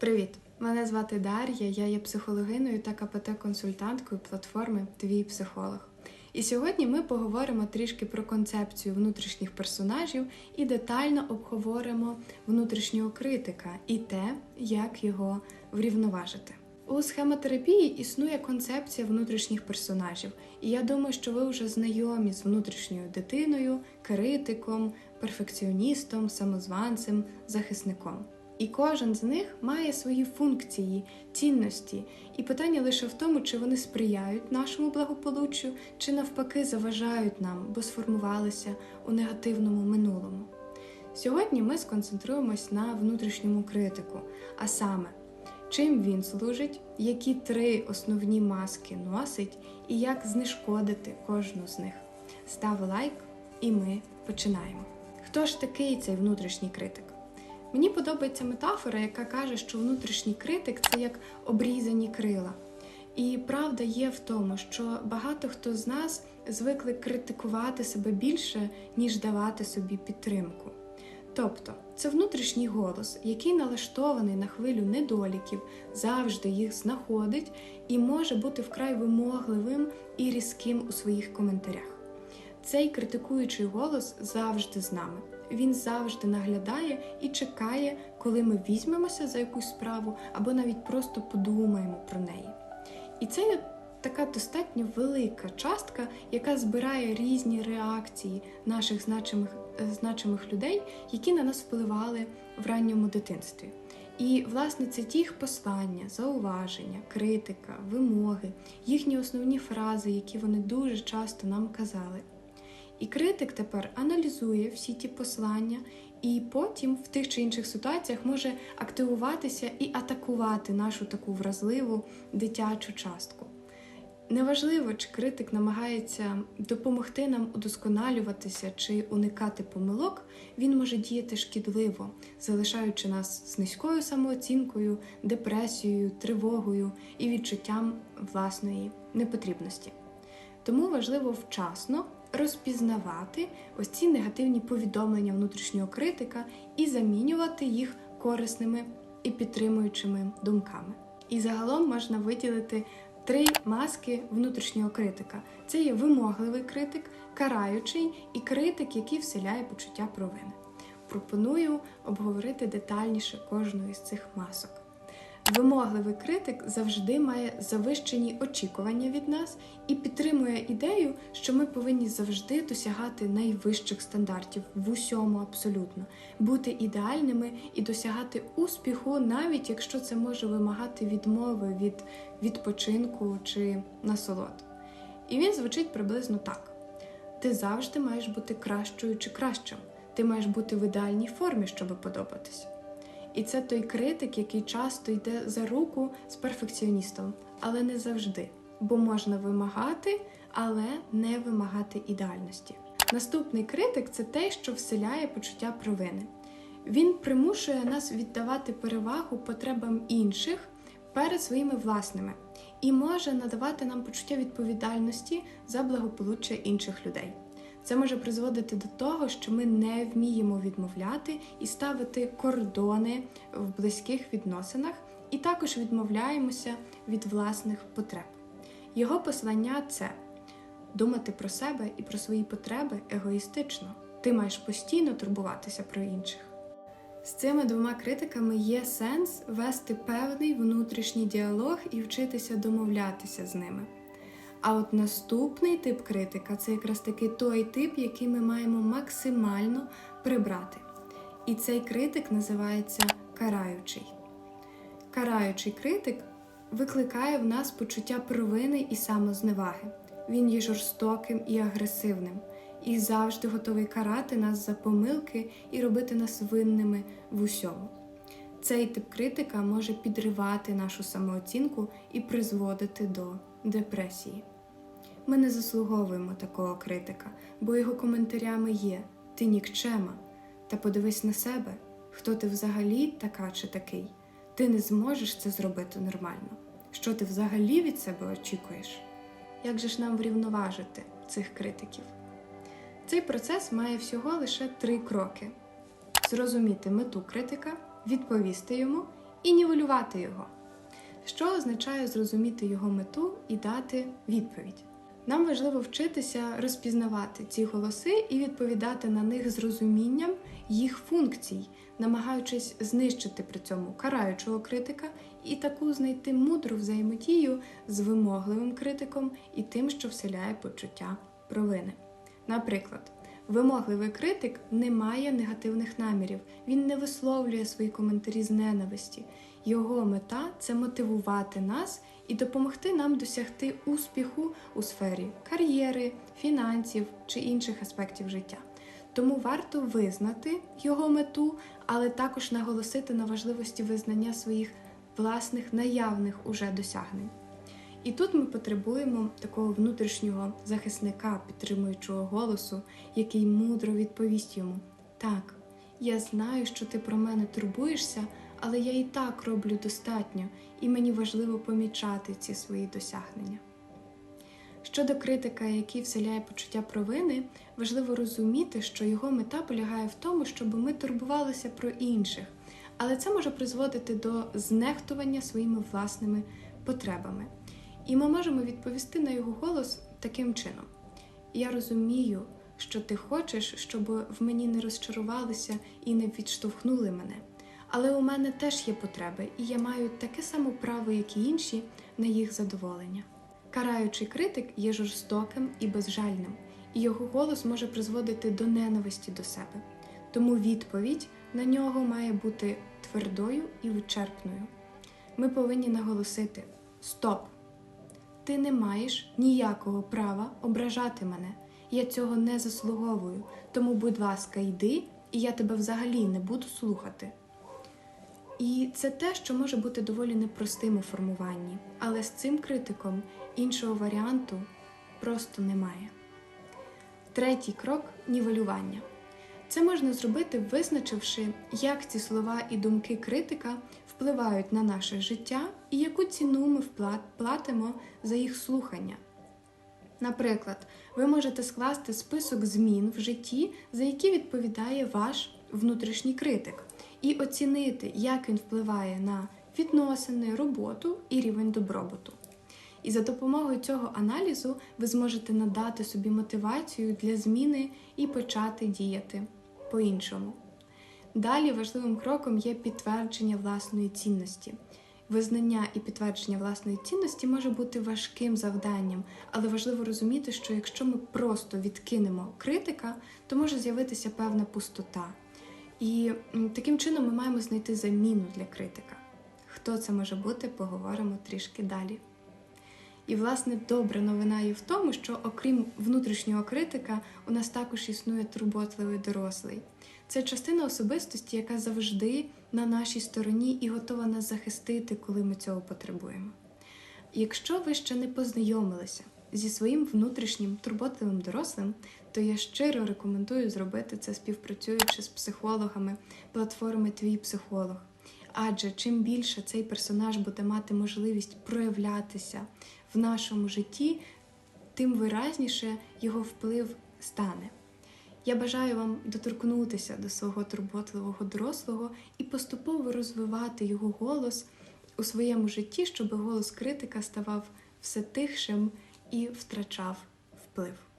Привіт! Мене звати Дар'я, я є психологиною та КПТ-консультанткою платформи Твій психолог. І сьогодні ми поговоримо трішки про концепцію внутрішніх персонажів і детально обговоримо внутрішнього критика і те, як його врівноважити. У схемотерапії існує концепція внутрішніх персонажів, і я думаю, що ви вже знайомі з внутрішньою дитиною, критиком, перфекціоністом, самозванцем, захисником. І кожен з них має свої функції, цінності, і питання лише в тому, чи вони сприяють нашому благополуччю, чи навпаки заважають нам, бо сформувалися у негативному минулому. Сьогодні ми сконцентруємось на внутрішньому критику, а саме, чим він служить, які три основні маски носить і як знешкодити кожну з них. Став лайк, і ми починаємо. Хто ж такий цей внутрішній критик? Мені подобається метафора, яка каже, що внутрішній критик це як обрізані крила. І правда є в тому, що багато хто з нас звикли критикувати себе більше, ніж давати собі підтримку. Тобто, це внутрішній голос, який налаштований на хвилю недоліків, завжди їх знаходить і може бути вкрай вимогливим і різким у своїх коментарях. Цей критикуючий голос завжди з нами. Він завжди наглядає і чекає, коли ми візьмемося за якусь справу або навіть просто подумаємо про неї. І це така достатньо велика частка, яка збирає різні реакції наших значимих, е, значимих людей, які на нас впливали в ранньому дитинстві. І, власне, це ті їх послання, зауваження, критика, вимоги, їхні основні фрази, які вони дуже часто нам казали. І критик тепер аналізує всі ті послання, і потім в тих чи інших ситуаціях може активуватися і атакувати нашу таку вразливу дитячу частку. Неважливо, чи критик намагається допомогти нам удосконалюватися чи уникати помилок, він може діяти шкідливо, залишаючи нас з низькою самооцінкою, депресією, тривогою і відчуттям власної непотрібності. Тому важливо вчасно розпізнавати ось ці негативні повідомлення внутрішнього критика і замінювати їх корисними і підтримуючими думками. І загалом можна виділити три маски внутрішнього критика: це є вимогливий критик, караючий і критик, який вселяє почуття провини. Пропоную обговорити детальніше кожну із цих масок. Вимогливий критик завжди має завищені очікування від нас і підтримує ідею, що ми повинні завжди досягати найвищих стандартів в усьому абсолютно, бути ідеальними і досягати успіху, навіть якщо це може вимагати відмови від відпочинку чи насолод. І він звучить приблизно так: ти завжди маєш бути кращою чи кращим, ти маєш бути в ідеальній формі, щоб подобатися. І це той критик, який часто йде за руку з перфекціоністом, але не завжди, бо можна вимагати, але не вимагати ідеальності. Наступний критик це те, що вселяє почуття провини. Він примушує нас віддавати перевагу потребам інших перед своїми власними і може надавати нам почуття відповідальності за благополуччя інших людей. Це може призводити до того, що ми не вміємо відмовляти і ставити кордони в близьких відносинах, і також відмовляємося від власних потреб. Його послання це думати про себе і про свої потреби егоїстично. Ти маєш постійно турбуватися про інших. З цими двома критиками є сенс вести певний внутрішній діалог і вчитися домовлятися з ними. А от наступний тип критика це якраз таки той тип, який ми маємо максимально прибрати. І цей критик називається караючий. Караючий критик викликає в нас почуття провини і самозневаги. Він є жорстоким і агресивним, і завжди готовий карати нас за помилки і робити нас винними в усьому. Цей тип критика може підривати нашу самооцінку і призводити до депресії. Ми не заслуговуємо такого критика, бо його коментарями є ти нікчема, та подивись на себе, хто ти взагалі така чи такий. Ти не зможеш це зробити нормально. Що ти взагалі від себе очікуєш? Як же ж нам врівноважити цих критиків? Цей процес має всього лише три кроки: зрозуміти мету критика, відповісти йому і нівелювати його, що означає зрозуміти його мету і дати відповідь. Нам важливо вчитися розпізнавати ці голоси і відповідати на них з розумінням їх функцій, намагаючись знищити при цьому караючого критика і таку знайти мудру взаємодію з вимогливим критиком і тим, що вселяє почуття провини. Наприклад, вимогливий критик не має негативних намірів, він не висловлює свої коментарі з ненависті. Його мета це мотивувати нас і допомогти нам досягти успіху у сфері кар'єри, фінансів чи інших аспектів життя. Тому варто визнати його мету, але також наголосити на важливості визнання своїх власних наявних уже досягнень. І тут ми потребуємо такого внутрішнього захисника, підтримуючого голосу, який мудро відповість йому: Так, я знаю, що ти про мене турбуєшся, але я і так роблю достатньо, і мені важливо помічати ці свої досягнення. Щодо критика, який вселяє почуття провини, важливо розуміти, що його мета полягає в тому, щоб ми турбувалися про інших, але це може призводити до знехтування своїми власними потребами. І ми можемо відповісти на його голос таким чином: Я розумію, що ти хочеш, щоб в мені не розчарувалися і не відштовхнули мене. Але у мене теж є потреби, і я маю таке саме право, як і інші, на їх задоволення. Караючий критик є жорстоким і безжальним, і його голос може призводити до ненависті до себе. Тому відповідь на нього має бути твердою і вичерпною. Ми повинні наголосити: Стоп! Ти не маєш ніякого права ображати мене. Я цього не заслуговую. Тому, будь ласка, йди, і я тебе взагалі не буду слухати. І це те, що може бути доволі непростим у формуванні, але з цим критиком іншого варіанту просто немає. Третій крок нівелювання. Це можна зробити, визначивши, як ці слова і думки критика впливають на наше життя і яку ціну ми платимо за їх слухання. Наприклад, ви можете скласти список змін в житті, за які відповідає ваш внутрішній критик, і оцінити, як він впливає на відносини, роботу і рівень добробуту. І за допомогою цього аналізу ви зможете надати собі мотивацію для зміни і почати діяти по-іншому. Далі важливим кроком є підтвердження власної цінності. Визнання і підтвердження власної цінності може бути важким завданням, але важливо розуміти, що якщо ми просто відкинемо критика, то може з'явитися певна пустота. І таким чином ми маємо знайти заміну для критика. Хто це може бути, поговоримо трішки далі. І, власне, добра новина є в тому, що окрім внутрішнього критика, у нас також існує турботливий дорослий. Це частина особистості, яка завжди на нашій стороні і готова нас захистити, коли ми цього потребуємо. Якщо ви ще не познайомилися зі своїм внутрішнім турботливим дорослим, то я щиро рекомендую зробити це співпрацюючи з психологами платформи Твій психолог. Адже чим більше цей персонаж буде мати можливість проявлятися в нашому житті, тим виразніше його вплив стане. Я бажаю вам доторкнутися до свого турботливого дорослого і поступово розвивати його голос у своєму житті, щоб голос критика ставав все тихшим і втрачав вплив.